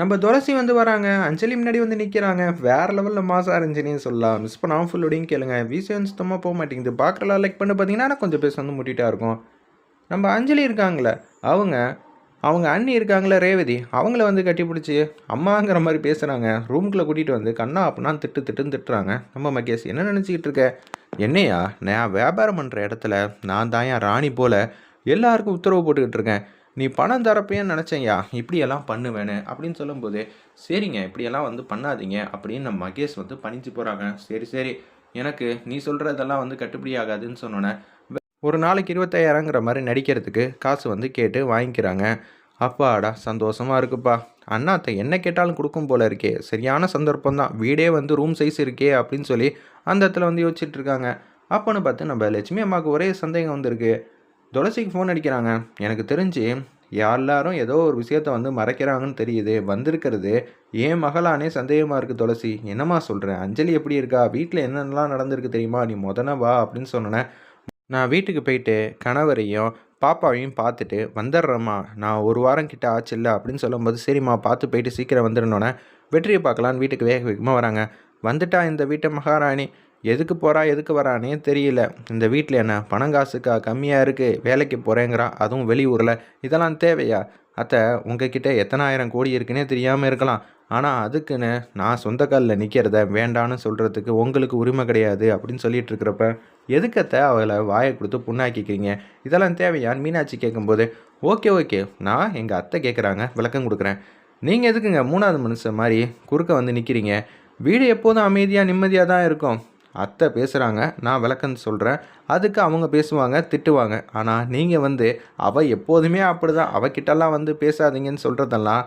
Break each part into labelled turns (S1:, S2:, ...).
S1: நம்ம துளசி வந்து வராங்க அஞ்சலி முன்னாடி வந்து நிற்கிறாங்க வேற லெவலில் மாசாக இருந்துச்சுன்னே சொல்லலாம். மிஸ் பண்ணாமல் ஃபுல்லோடையும் கேளுங்க. வீசியம் சுத்தமாக போக மாட்டேங்குது. பார்க்கலாம் லைக் பண்ணி பார்த்தீங்கன்னா கொஞ்சம் பேச வந்து முட்டிட்டா இருக்கும். நம்ம அஞ்சலி இருக்காங்களே அவங்க அவங்க அண்ணி இருக்காங்களே ரேவதி அவங்கள வந்து கட்டி பிடிச்சி அம்மாங்கிற மாதிரி பேசுகிறாங்க ரூம்குள்ளே கூட்டிகிட்டு வந்து கண்ணா அப்படின்னா திட்டு திட்டுன்னு திட்டுறாங்க. நம்ம மகேஷ் என்ன நினச்சிக்கிட்டு இருக்க? என்னையா நான் வியாபாரம் பண்ணுற இடத்துல நான் தான் என் ராணி போல் எல்லாருக்கும் உத்தரவு போட்டுக்கிட்டு இருக்கேன். நீ பணம் தரப்பேன்னு நினச்சேன்யா இப்படியெல்லாம் பண்ணுவேன்னு அப்படின்னு சொல்லும்போது சரிங்க இப்படியெல்லாம் வந்து பண்ணாதீங்க அப்படின்னு நம்ம மகேஷ் வந்து பணிஞ்சு போகிறாங்க சரி சரி எனக்கு நீ சொல்கிறதெல்லாம் வந்து கட்டுப்படி ஆகாதுன்னு சொன்னோன்னே ஒரு நாளைக்கு இருபத்தாயிரங்கிற மாதிரி நடிக்கிறதுக்கு காசு வந்து கேட்டு வாங்கிக்கிறாங்க. அப்பாடா சந்தோஷமாக இருக்குப்பா. அண்ணாத்த என்ன கேட்டாலும் கொடுக்கும் போல இருக்கே. சரியான சந்தர்ப்பம் தான். வீடே வந்து ரூம் சைஸ் இருக்கே அப்படின்னு சொல்லி அந்த இடத்துல வந்து யோசிச்சுட்டு இருக்காங்க. அப்போன்னு பார்த்து நம்ம லட்சுமி அம்மாவுக்கு ஒரே சந்தேகம் வந்திருக்கு. துளசிக்கு ஃபோன் அடிக்கிறாங்க. எனக்கு தெரிஞ்சு எல்லாரும் ஏதோ ஒரு விஷயத்த வந்து மறைக்கிறாங்கன்னு தெரியுது. வந்திருக்கிறது ஏன் மகளானே சந்தேகமாக இருக்குது துளசி? என்னம்மா சொல்கிறேன் அஞ்சலி எப்படி இருக்கா? வீட்டில் என்னென்னலாம் நடந்திருக்கு தெரியுமா? நீ முதன வா அப்படின்னு சொன்னேன் நான் வீட்டுக்கு போயிட்டு கணவரையும் பாப்பாவையும் பார்த்துட்டு வந்துடுறேம்மா. நான் ஒரு வாரம் கிட்ட ஆச்சு இல்லை அப்படின்னு சொல்லும்போது சரிம்மா பார்த்து போயிட்டு சீக்கிரம் வந்துடணுன்னே வெற்றியை பார்க்கலான்னு வீட்டுக்கு வேக வேகமாக வராங்க. வந்துட்டா இந்த வீட்டை மகாராணி? எதுக்கு போகிறா எதுக்கு வரானே தெரியல. இந்த வீட்டில் என்ன பணம் காசுக்கா கம்மியாக இருக்குது வேலைக்கு போகிறேங்கிறா அதுவும் வெளியூரில். இதெல்லாம் தேவையா? அத்தை உங்ககிட்ட எத்தனை ஆயிரம் கோடி இருக்குன்னே தெரியாமல் இருக்கலாம். ஆனால் அதுக்குன்னு நான் சொந்த காலில் நிற்கிறத வேண்டான்னு சொல்கிறதுக்கு உங்களுக்கு உரிமை கிடையாது அப்படின்னு சொல்லிட்டு இருக்கிறப்ப எதுக்கத்தை அவளை வாயை கொடுத்து புண்ணாக்கிக்கிறீங்க? இதெல்லாம் தேவையான்னு மீனாட்சி கேட்கும்போது ஓகே ஓகே நான் எங்கள் அத்தை கேட்குறாங்க விளக்கம் கொடுக்குறேன். நீங்கள் எதுக்குங்க மூணாவது மனுஷன் மாதிரி குறுக்க வந்து நிற்கிறீங்க வீடு எப்போதும் அமைதியாக நிம்மதியாக தான் இருக்கும். அத்தை பேசுகிறாங்க நான் விளக்கம் சொல்கிறேன் அதுக்கு அவங்க பேசுவாங்க திட்டுவாங்க. ஆனால் நீங்கள் வந்து அவள் எப்போதுமே அப்படி தான் அவகிட்டலாம் வந்து பேசாதீங்கன்னு சொல்கிறதெல்லாம்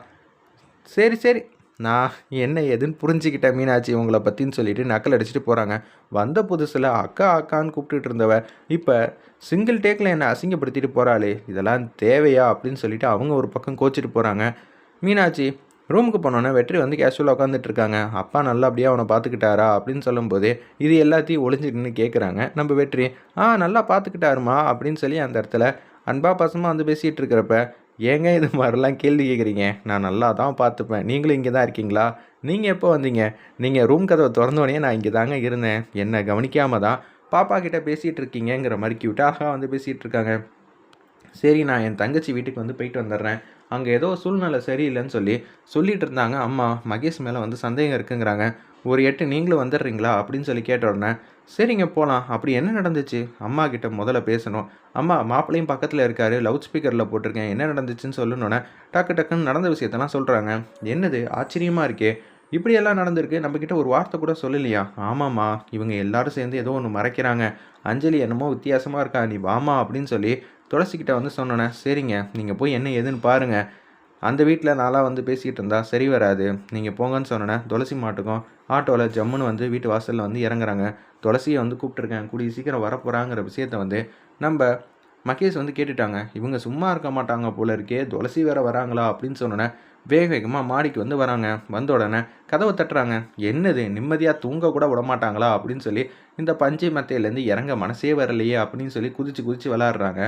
S1: சரி சரி. நான் என்ன எதுன்னு புரிஞ்சுக்கிட்டேன் மீனாட்சி உங்களை பற்றின்னு சொல்லிட்டு நக்கல் அடிச்சுட்டு போகிறாங்க வந்த புதுசில் அக்கா அக்கான்னு கூப்பிட்டுட்டு இருந்தவ இப்போ சிங்கிள் டேக்கில் என்னை அசிங்கப்படுத்திட்டு போகிறாளே இதெல்லாம் தேவையா அப்படின்னு சொல்லிட்டு அவங்க ஒரு பக்கம் கோச்சிட்டு போகிறாங்க மீனாட்சி ரூமுக்கு போனோன்னே வெற்றி வந்து கேஷுவலாக உட்காந்துட்டு இருக்காங்க அப்பா நல்லபடியாக அவனை பார்த்துக்கிட்டாரா அப்படின்னு சொல்லும்போது இது எல்லாத்தையும் ஒளிஞ்சிட்டுன்னு கேட்குறாங்க நம்ம வெற்றி ஆ நல்லா பார்த்துக்கிட்டாருமா அப்படின்னு சொல்லி அந்த இடத்துல அன்பா பசமாக வந்து பேசிகிட்டு இருக்கிறப்ப ஏங்க இது மாதிரிலாம் கேள்வி கேட்குறீங்க நான் நல்லா தான் பார்த்துப்பேன் நீங்களும் இங்கே தான் இருக்கீங்களா? நீங்கள் எப்போ வந்தீங்க? நீங்கள் ரூம் கதவை திறந்தோடனே நான் இங்கே தாங்க இருந்தேன். என்னை கவனிக்காமல் தான் பாப்பா கிட்டே பேசிகிட்டு இருக்கீங்கங்கிற மாதிரி க்யூட்டாக வந்து பேசிகிட்டு இருக்காங்க. சரி நான் என் தங்கச்சி வீட்டுக்கு வந்து போயிட்டு வந்துடுறேன். அங்கே ஏதோ சூழ்நிலை சரியில்லைன்னு சொல்லி சொல்லிட்டு இருந்தாங்க. அம்மா மகேஷ் மேலே வந்து சந்தேகம் இருக்குங்கிறாங்க. ஒரு எட்டு நீங்களும் வந்துடுறீங்களா? அப்படின்னு சொல்லி கேட்ட உடனே சரிங்க போகலாம் அப்படி என்ன நடந்துச்சு? அம்மா கிட்ட முதல்ல பேசணும். அம்மா மாப்பிள்ளையும் பக்கத்தில் இருக்காரு. லவுட் ஸ்பீக்கரில் போட்டிருக்கேன். என்ன நடந்துச்சுன்னு சொல்லணுன்னே டக்கு டக்குன்னு நடந்த விஷயத்தெல்லாம் சொல்கிறாங்க என்னது? ஆச்சரியமாக இருக்கே. இப்படியெல்லாம் நடந்திருக்கு. நம்மக்கிட்ட ஒரு வார்த்தை கூட சொல்லலையா? ஆமாம்மா. இவங்க எல்லாரும் சேர்ந்து ஏதோ ஒன்று மறைக்கிறாங்க. அஞ்சலி என்னமோ வித்தியாசமாக இருக்கா? நீ வாமா அப்படின்னு சொல்லி துளசிக்கிட்ட வந்து சொன்னோன்னே சரிங்க நீங்கள் போய் என்ன ஏதுன்னு பாருங்கள் அந்த வீட்டில் நாளாக வந்து பேசிகிட்டு இருந்தால் சரி வராது. நீங்கள் போங்கன்னு சொன்னோன்னே துளசி மாட்டுக்கும் ஆட்டோவில் ஜம்முன்னு வந்து வீட்டு வாசலில் வந்து இறங்குறாங்க. துளசியை வந்து கூப்பிட்ருக்கேன் கூடிய சீக்கிரம் வரப்போகிறாங்கிற விஷயத்த வந்து நம்ம மகேஷ் வந்து கேட்டுட்டாங்க இவங்க சும்மா இருக்க மாட்டாங்க போல இருக்கே துளசி வேற வராங்களா? அப்படின்னு சொன்னோன்னே வேக வேகமாக மாடிக்கு வந்து வராங்க. வந்த உடனே கதவை தட்டுறாங்க என்னது நிம்மதியாக தூங்க கூட விட மாட்டாங்களா? அப்படின்னு சொல்லி இந்த பஞ்சை மத்தையிலேருந்து இறங்க மனசே வரலையே அப்படின்னு சொல்லி குதிச்சு குதிச்சு விளாட்றாங்க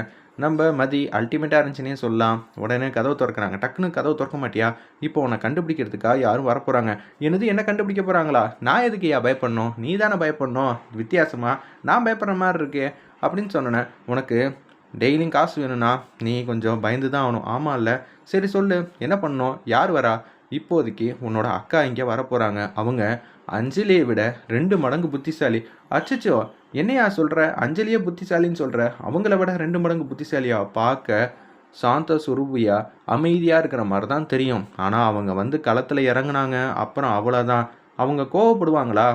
S1: நம்ம மதி அல்டிமேட்டாக இருந்துச்சுன்னே சொல்லலாம். உடனே கதவை திறக்கிறாங்க டக்குன்னு கதவை திறக்க மாட்டியா? இப்போ உன்னை கண்டுபிடிக்கிறதுக்காக யாரும் வரப்போகிறாங்க என்னது என்ன கண்டுபிடிக்க போகிறாங்களா நான் எதுக்கு யா பயப்படணும்? நீ தானே பயப்படணும்? வித்தியாசமாக நான் பயப்படுற மாதிரி இருக்கே அப்படின்னு சொன்னேன் உனக்கு டெய்லியும் காசு வேணும்னா நீ கொஞ்சம் பயந்து தான் ஆகணும். ஆமாம் இல்லை? சரி சொல்லு. என்ன பண்ணோம் யார் வரா? இப்போதைக்கு உன்னோட அக்கா இங்கே வரப்போகிறாங்க அவங்க அஞ்சலியை விட ரெண்டு மடங்கு புத்திசாலி. அச்சச்சோ! என்னையா சொல்கிற அஞ்சலியே புத்திசாலின்னு சொல்கிற அவங்கள விட ரெண்டு மடங்கு புத்திசாலியா? பார்க்க சாந்த சுரூபியா அமைதியாக இருக்கிற மாதிரி தான் தெரியும். ஆனால் அவங்க வந்து களத்தில் இறங்குனாங்க. அப்புறம் அவ்வளோதான் அவங்க கோவப்படுவாங்களா?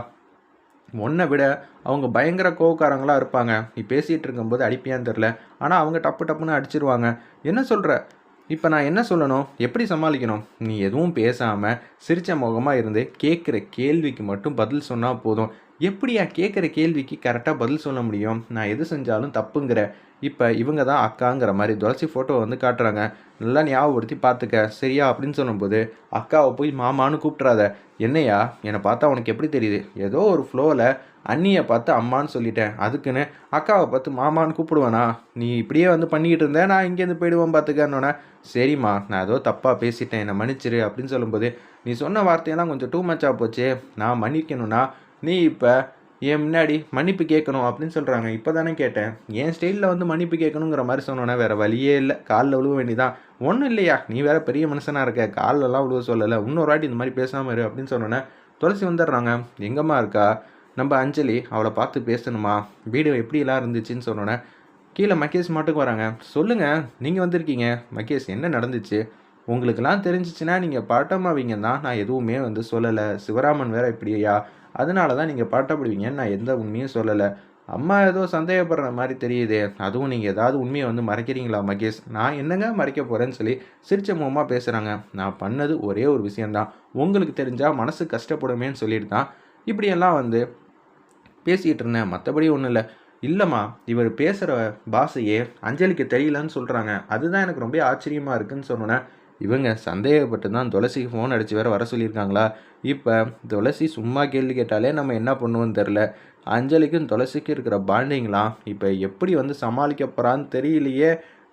S1: உன்னை விட அவங்க பயங்கர கோவக்காரங்களாக இருப்பாங்க. நீ பேசிகிட்டு இருக்கும்போது அடிப்பியான்னு தெரில ஆனால் அவங்க டப்பு டப்புன்னு அடிச்சிருவாங்க. என்ன சொல்கிற இப்போ நான் என்ன சொல்லணும்? எப்படி சமாளிக்கணும்? நீ எதுவும் பேசாமல் சிரித்த முகமாக இருந்து கேட்குற கேள்விக்கு மட்டும் பதில் சொன்னால் போதும். எப்படியா கேட்குற கேள்விக்கு கரெக்டாக பதில் சொல்ல முடியும்? நான் எது செஞ்சாலும் தப்புங்கிற. இப்போ இவங்க தான் அக்காங்கிற மாதிரி துளசி ஃபோட்டோ வந்து காட்டுறாங்க. நல்லா ஞாபகப்படுத்தி பார்த்துக்க சரியா? அப்படின்னு சொல்லும்போது அக்காவை போய் மாமான்னு கூப்பிட்றாத என்னையா? என்னை பார்த்தா உனக்கு எப்படி தெரியுது? ஏதோ ஒரு ஃப்ளோவில் அண்ணியை பார்த்து அம்மான்னு சொல்லிட்டேன். அதுக்குன்னு அக்காவை பார்த்து மாமான்னு கூப்பிடுவேனா? நீ இப்படியே வந்து பண்ணிக்கிட்டு இருந்தேன் நான் இங்கேருந்து போயிடுவேன் பார்த்துக்கன்னொன்னே சரிம்மா நான் ஏதோ தப்பாக பேசிட்டேன். என்னை மன்னிச்சிரு அப்படின்னு சொல்லும்போது நீ சொன்ன வார்த்தையெல்லாம் கொஞ்சம் டூ மச்சாக போச்சு. நான் மன்னிக்கணும்னா நீ இப்போ என் முன்னாடி மன்னிப்பு கேட்கணும் அப்படின்னு சொல்கிறாங்க இப்போ தானே கேட்டேன். என் ஸ்டைலில் வந்து மன்னிப்பு கேட்கணுங்கிற மாதிரி சொன்னோன்னே வேறு வழியே இல்லை. காலில் விழுவ வேண்டிதான் ஒன்றும் இல்லையா? நீ வேற பெரிய மனுஷனாக இருக்க. கால்லலாம் விழுவ சொல்லலை. இன்னொரு வாட்டி இந்த மாதிரி பேசாமல் இரு அப்படின்னு சொன்னோன்னே துளசி வந்துடுறாங்க. எங்கம்மா இருக்கா? நம்ம அஞ்சலி அவளை பார்த்து பேசணுமா? வீடு எப்படிலாம் இருந்துச்சுன்னு சொன்னோன்னே கீழே மகேஷ் மாட்டுக்கு வராங்க. சொல்லுங்கள் நீங்கள் வந்திருக்கீங்க. மகேஷ் என்ன நடந்துச்சு? உங்களுக்கெல்லாம் தெரிஞ்சிச்சுன்னா நீங்கள் பாட்டமாவீங்க தான் நான் எதுவுமே வந்து சொல்லலை. சிவராமன் வேற இப்படியா? அதனால தான் நீங்கள் பாட்டப்படுவீங்கன்னு நான் எந்த உண்மையும் சொல்லலை. அம்மா ஏதோ சந்தேகப்படுற மாதிரி தெரியுதே. அதுவும் நீங்கள் ஏதாவது உண்மையை வந்து மறைக்கிறீங்களா மகேஷ்? நான் என்னங்க மறைக்க போகிறேன்னு சொல்லி சிரிச்ச முகமாக பேசுகிறாங்க நான் பண்ணது ஒரே ஒரு விஷயந்தான் உங்களுக்கு தெரிஞ்சால் மனசு கஷ்டப்படுமேன்னு சொல்லிட்டு தான் இப்படியெல்லாம் வந்து பேசிகிட்டு இருந்தேன். மற்றபடி ஒன்றும் இல்லை. இல்லைம்மா இவர் பேசுகிற பாஷையே அஞ்சலிக்கு தெரியலன்னு சொல்கிறாங்க அதுதான் எனக்கு ரொம்ப ஆச்சரியமாக இருக்குன்னு சொன்னோன்னே இவங்க சந்தேகப்பட்டு தான் துளசிக்கு ஃபோன் அடித்து வேறு வர சொல்லியிருக்காங்களா? இப்போ துளசி சும்மா கேள்வி கேட்டாலே நம்ம என்ன பண்ணுவோன்னு தெரில அஞ்சலிக்கும் துளசிக்கும் இருக்கிற பாண்டிங்லாம் இப்போ எப்படி வந்து சமாளிக்க போகிறான்னு தெரியலையே.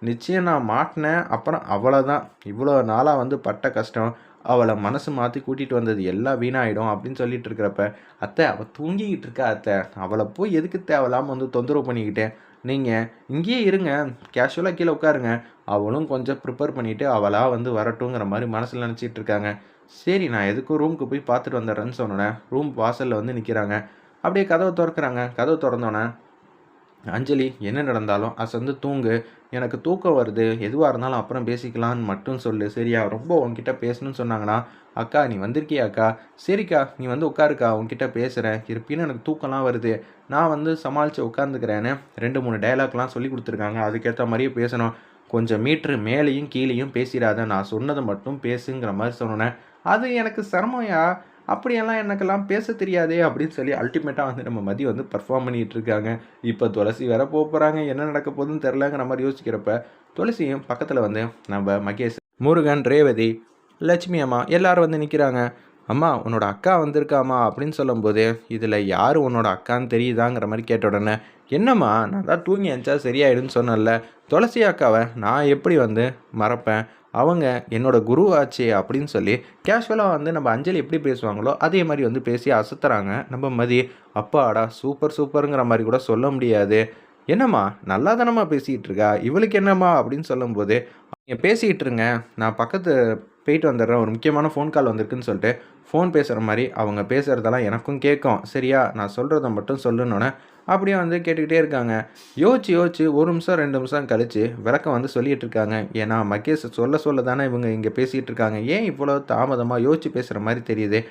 S1: நிச்சயம் நான் மாட்டினேன். அப்புறம் அவ்வளோதான் இவ்வளோ நாளாக வந்து பட்ட கஷ்டம். அவளை மனசு மாற்றி கூட்டிகிட்டு வந்தது எல்லாம் வீணாயிடும் அப்படின்னு சொல்லிட்டு இருக்கிறப்ப அத்தை அவள் தூங்கிக்கிட்டு இருக்கா அத்தை. அவளை போய் எதுக்கு தேவையில்லாமல் வந்து தொந்தரவு பண்ணிக்கிட்டேன்? நீங்கள் இங்கேயே இருங்க கேஷுவலாக கீழே உட்காருங்க. அவளும் கொஞ்சம் ப்ரிப்பேர் பண்ணிவிட்டு அவளாக வந்து வரட்டுங்கிற மாதிரி மனசில் நினச்சிட்டு இருக்காங்க. சரி நான் எதுக்கும் ரூமுக்கு போய் பார்த்துட்டு வந்துடுறேன்னு சொன்னேன் ரூம் வாசலில் வந்து நிற்கிறாங்க அப்படியே கதவை திறக்கிறாங்க. கதவை திறந்தோன்னே அஞ்சலி என்ன நடந்தாலும் அசந்து தூங்கு. எனக்கு தூக்கம் வருது. எதுவாக இருந்தாலும் அப்புறம் பேசிக்கலான்னு மட்டும் சொல்லு. சரியா? ரொம்ப உன்கிட்ட பேசணும்னு சொன்னாங்கன்னா அக்கா நீ வந்திருக்கியா அக்கா சரிக்கா நீ வந்து உட்காருக்கா. உன்கிட்ட பேசுகிறேன் இருப்பினும் எனக்கு தூக்கம்லாம் வருது. நான் வந்து சமாளித்து உட்காந்துக்கிறேன்னு ரெண்டு மூணு டைலாக்லாம் சொல்லி கொடுத்துருக்காங்க. அதுக்கேற்ற மாதிரியே பேசணும். கொஞ்சம் மீட்ரு மேலேயும் கீழேயும் பேசிடாத. நான் சொன்னதை மட்டும் பேசுங்கிற மாதிரி சொன்னேன். அது எனக்கு சிரமம்யா? அப்படியெல்லாம் எனக்கெல்லாம் பேச தெரியாதே அப்படின்னு சொல்லி அல்டிமேட்டாக வந்து நம்ம மதி வந்து பர்ஃபார்ம் பண்ணிகிட்டு இருக்காங்க. இப்போ துளசி வர போக போகிறாங்க என்ன நடக்க போகுதுன்னு தெரிலங்கிற மாதிரி யோசிக்கிறப்ப துளசியும் பக்கத்தில் வந்து நம்ம மகேஷ் முருகன் ரேவதி லட்சுமி அம்மா எல்லாரும் வந்து நிற்கிறாங்க அம்மா உன்னோட அக்கா வந்திருக்காமா அப்படின்னு சொல்லும்போது இதில் யார் உன்னோட அக்கான்னு தெரியுதாங்கிற மாதிரி கேட்ட உடனே என்னம்மா நான் தான் தூங்கி அனுச்சா சரியாயிடுன்னு சொன்னல துளசி அக்காவை நான் எப்படி வந்து மறப்பேன்? அவங்க என்னோட குரு ஆச்சு அப்படின்னு சொல்லி கேஷுவலாக வந்து நம்ம அஞ்சலி எப்படி பேசுவாங்களோ அதே மாதிரி வந்து பேசி அசத்துறாங்க. நம்ம மதி அப்பாடா சூப்பர் சூப்பருங்கிற மாதிரி கூட சொல்ல முடியாது. என்னம்மா நல்லா தானம்மா பேசிகிட்டு இருக்கா? இவளுக்கு என்னம்மா? அப்படின்னு சொல்லும்போது நீங்கள் பேசிகிட்டு இருங்க. நான் பக்கத்து போயிட்டு வந்துடுறேன். ஒரு முக்கியமான ஃபோன் கால் வந்திருக்குன்னு சொல்லிட்டு ஃபோன் பேசுகிற மாதிரி அவங்க பேசுகிறதெல்லாம் எனக்கும் கேட்கும். சரியா? நான் சொல்கிறத மட்டும் சொல்லணுன்னே அப்படியே வந்து கேட்டுக்கிட்டே இருக்காங்க. யோசிச்சு யோசிச்சு ஒரு நிமிஷம் ரெண்டு நிமிஷம் கழித்து விளக்கம் வந்து சொல்லிகிட்டு இருக்காங்க. ஏன்னா மகேஷ் சொல்ல சொல்ல தானே இவங்க இங்கே பேசிகிட்டு இருக்காங்க. ஏன் இவ்வளோ தாமதமாக யோசிச்சு பேசுகிற மாதிரி தெரியுது?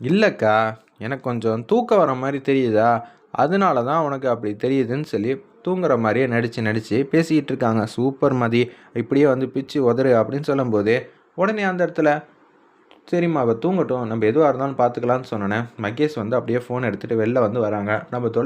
S1: இல்லைக்கா எனக்கு கொஞ்சம் தூக்கம் வர மாதிரி தெரியுதா? அதனால தான் உனக்கு அப்படி தெரியுதுன்னு சொல்லி தூங்குற மாதிரியே நடித்து நடித்து பேசிக்கிட்டு இருக்காங்க. சூப்பர் மதி இப்படியே வந்து பிச்சு உதறு அப்படின்னு சொல்லும்போது உடனே அந்த இடத்துல சரிம்மா அவள் தூங்கட்டும். நம்ம எதுவாக இருந்தாலும் பார்த்துக்கலான்னு சொன்னோன்னே மகேஷ் வந்து அப்படியே ஃபோன் எடுத்துகிட்டு வெளில வந்து வராங்க. நம்ம தொல்